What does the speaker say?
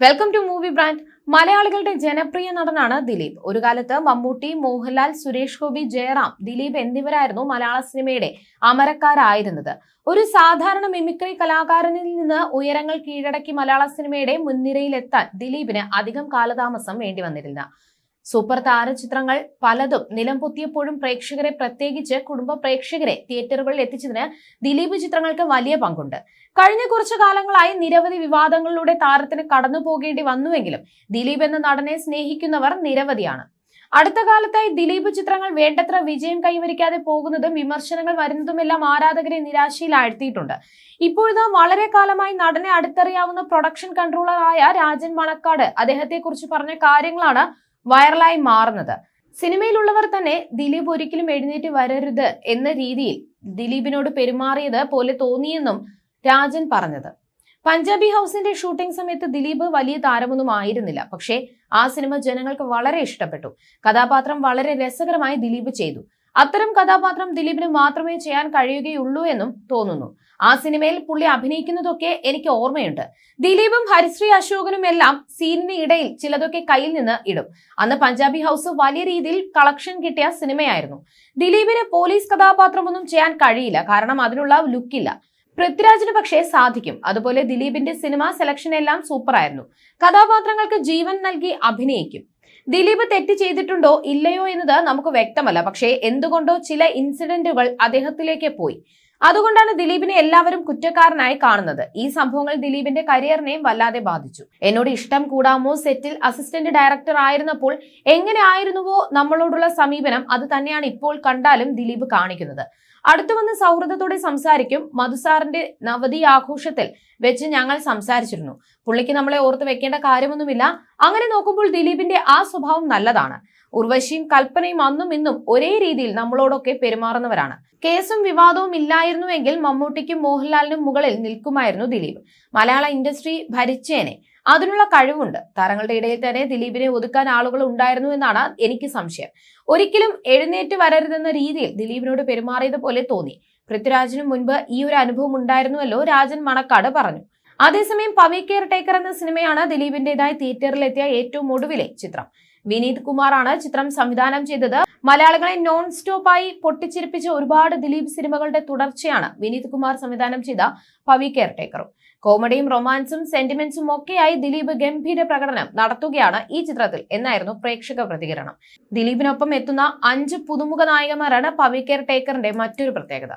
Welcome to movie brand മലയാളികളുടെ ജനപ്രിയ നടനാണ് ദിലീപ്. ഒരു കാലത്ത് മമ്മൂട്ടി മോഹൻലാൽ സുരേഷ് ഗോപി ജയറാം ദിലീപ് എന്നിവരായിരുന്നു മലയാള സിനിമയുടെ അമരക്കാരായിരുന്നത്. ഒരു സാധാരണ മിമിക്രി കലാകാരനിൽ നിന്ന് ഉയരങ്ങൾ കീഴടക്കി മലയാള സിനിമയുടെ മുൻനിരയിലെത്താൻ ദിലീപിന് അധികം കാലതാമസം വേണ്ടി വന്നിരുന്ന സൂപ്പർ താരചിത്രങ്ങൾ പലതും നിലം പൊത്തിയപ്പോഴും പ്രേക്ഷകരെ പ്രത്യേകിച്ച് കുടുംബ പ്രേക്ഷകരെ തിയേറ്ററുകളിൽ എത്തിച്ചതിന് ദിലീപ് ചിത്രങ്ങൾക്ക് വലിയ പങ്കുണ്ട്. കഴിഞ്ഞ കുറച്ചു കാലങ്ങളായി നിരവധി വിവാദങ്ങളിലൂടെ താരത്തിന് കടന്നു പോകേണ്ടി വന്നുവെങ്കിലും ദിലീപ് എന്ന നടനെ സ്നേഹിക്കുന്നവർ നിരവധിയാണ്. അടുത്ത കാലത്തായി ദിലീപ് ചിത്രങ്ങൾ വേണ്ടത്ര വിജയം കൈവരിക്കാതെ പോകുന്നതും വിമർശനങ്ങൾ വരുന്നതുമെല്ലാം ആരാധകരെ നിരാശയിലാഴ്ത്തിയിട്ടുണ്ട്. ഇപ്പോഴിതാ വളരെ കാലമായി നടനെ അടുത്തറിയാവുന്ന പ്രൊഡക്ഷൻ കൺട്രോളറായ രാജൻ മണക്കാട് അദ്ദേഹത്തെക്കുറിച്ച് പറഞ്ഞ കാര്യങ്ങളാണ് വൈറലായി മാറുന്നത്. സിനിമയിലുള്ളവർ തന്നെ ദിലീപ് ഒരിക്കലും എഴുന്നേറ്റ് വരരുത് എന്ന രീതിയിൽ ദിലീപിനോട് പെരുമാറിയത് പോലെ തോന്നിയെന്നും രാജൻ പറഞ്ഞത്. പഞ്ചാബി ഹൗസിന്റെ ഷൂട്ടിംഗ് സമയത്ത് ദിലീപ് വലിയ താരമൊന്നും ആയിരുന്നില്ല. പക്ഷേ ആ സിനിമ ജനങ്ങൾക്ക് വളരെ ഇഷ്ടപ്പെട്ടു. കഥാപാത്രം വളരെ രസകരമായി ദിലീപ് ചെയ്തു. അത്തരം കഥാപാത്രം ദിലീപിന് മാത്രമേ ചെയ്യാൻ കഴിയുകയുള്ളൂ എന്നും തോന്നുന്നു. ആ സിനിമയിൽ പുള്ളി അഭിനയിക്കുന്നതൊക്കെ എനിക്ക് ഓർമ്മയുണ്ട്. ദിലീപും ഹരിശ്രീ അശോകനും എല്ലാം സീനിന് ഇടയിൽ ചിലതൊക്കെ കയ്യിൽ നിന്ന് ഇടും. അന്ന് പഞ്ചാബി ഹൗസ് വലിയ രീതിയിൽ കളക്ഷൻ കിട്ടിയ സിനിമയായിരുന്നു. ദിലീപിന് പോലീസ് കഥാപാത്രമൊന്നും ചെയ്യാൻ കഴിയില്ല. കാരണം അതിനുള്ള ലുക്കില്ല. പൃഥ്വിരാജിന് പക്ഷേ സാധിക്കും. അതുപോലെ ദിലീപിന്റെ സിനിമ സെലക്ഷൻ എല്ലാം സൂപ്പറായിരുന്നു. കഥാപാത്രങ്ങൾക്ക് ജീവൻ നൽകി അഭിനയിക്കും. ദിലീപ് തെറ്റ് ചെയ്തിട്ടുണ്ടോ ഇല്ലയോ എന്നത് നമുക്ക് വ്യക്തമല്ല. പക്ഷേ എന്തുകൊണ്ടോ ചില ഇൻസിഡന്റുകൾ അദ്ദേഹത്തിലേക്ക് പോയി. അതുകൊണ്ടാണ് ദിലീപിനെ എല്ലാവരും കുറ്റക്കാരനായി കാണുന്നത്. ഈ സംഭവങ്ങൾ ദിലീപിന്റെ കരിയറിനെയും വല്ലാതെ ബാധിച്ചു. എന്നോട് ഇഷ്ടം കൂടാമോ? സെറ്റിൽ അസിസ്റ്റന്റ് ഡയറക്ടർ ആയിരുന്നപ്പോൾ എങ്ങനെ ആയിരുന്നുവോ നമ്മളോടുള്ള സമീപനം അത് തന്നെയാണ് ഇപ്പോൾ കണ്ടാലും ദിലീപ് കാണിക്കുന്നത്. അടുത്തു വന്ന് സൗഹൃദത്തോടെ സംസാരിക്കും. മധുസാറിന്റെ നവതി ആഘോഷത്തിൽ വെച്ച് ഞങ്ങൾ സംസാരിച്ചിരുന്നു. പുള്ളിക്ക് നമ്മളെ ഓർത്ത് വെക്കേണ്ട കാര്യമൊന്നുമില്ല. അങ്ങനെ നോക്കുമ്പോൾ ദിലീപിന്റെ ആ സ്വഭാവം നല്ലതാണ്. ഉർവശിയും കൽപ്പനയും അന്നും ഇന്നും ഒരേ രീതിയിൽ നമ്മളോടൊക്കെ പെരുമാറുന്നവരാണ്. കേസും വിവാദവും ഇല്ലായിരുന്നുവെങ്കിൽ മമ്മൂട്ടിക്കും മോഹൻലാലിനും മുകളിൽ നിൽക്കുമായിരുന്നു ദിലീപ്. മലയാള ഇൻഡസ്ട്രി ഭരിച്ചേനെ. അതിനുള്ള കഴിവുണ്ട്. താരങ്ങളുടെ ഇടയിൽ തന്നെ ദിലീപിനെ ഒതുക്കാൻ ആളുകൾ ഉണ്ടായിരുന്നു എന്നാണ് എനിക്ക് സംശയം. ഒരിക്കലും എഴുന്നേറ്റ് വരരുതെന്ന രീതിയിൽ ദിലീപിനോട് പെരുമാറിയത് പോലെ തോന്നി. പൃഥ്വിരാജിനു മുൻപ് ഈ ഒരു അനുഭവം ഉണ്ടായിരുന്നുവല്ലോ രാജൻ മണക്കാട് പറഞ്ഞു. അതേസമയം പവി കെയർ ടേക്കർ എന്ന സിനിമയാണ് ദിലീപിന്റേതായി തിയേറ്ററിലെത്തിയ ഏറ്റവും ഒടുവിലെ ചിത്രം. വിനീത് കുമാറാണ് ചിത്രം സംവിധാനം ചെയ്തത്. മലയാളികളെ നോൺ സ്റ്റോപ്പായി പൊട്ടിച്ചിരിപ്പിച്ച ഒരുപാട് ദിലീപ് സിനിമകളുടെ തുടർച്ചയാണ് വിനീത് കുമാർ സംവിധാനം ചെയ്ത പവി കെയർ ടേക്കറും കോമഡിയും റൊമാൻസും സെന്റിമെന്റ്സും ഒക്കെയായി ദിലീപ് ഗംഭീര പ്രകടനം നടത്തുകയാണ് ഈ ചിത്രത്തിൽ എന്നായിരുന്നു പ്രേക്ഷക പ്രതികരണം. ദിലീപിനൊപ്പം എത്തുന്ന അഞ്ച് പുതുമുഖ നായകന്മാരാണ് പവി കെയർ ടേക്കറിന്റെ മറ്റൊരു പ്രത്യേകത.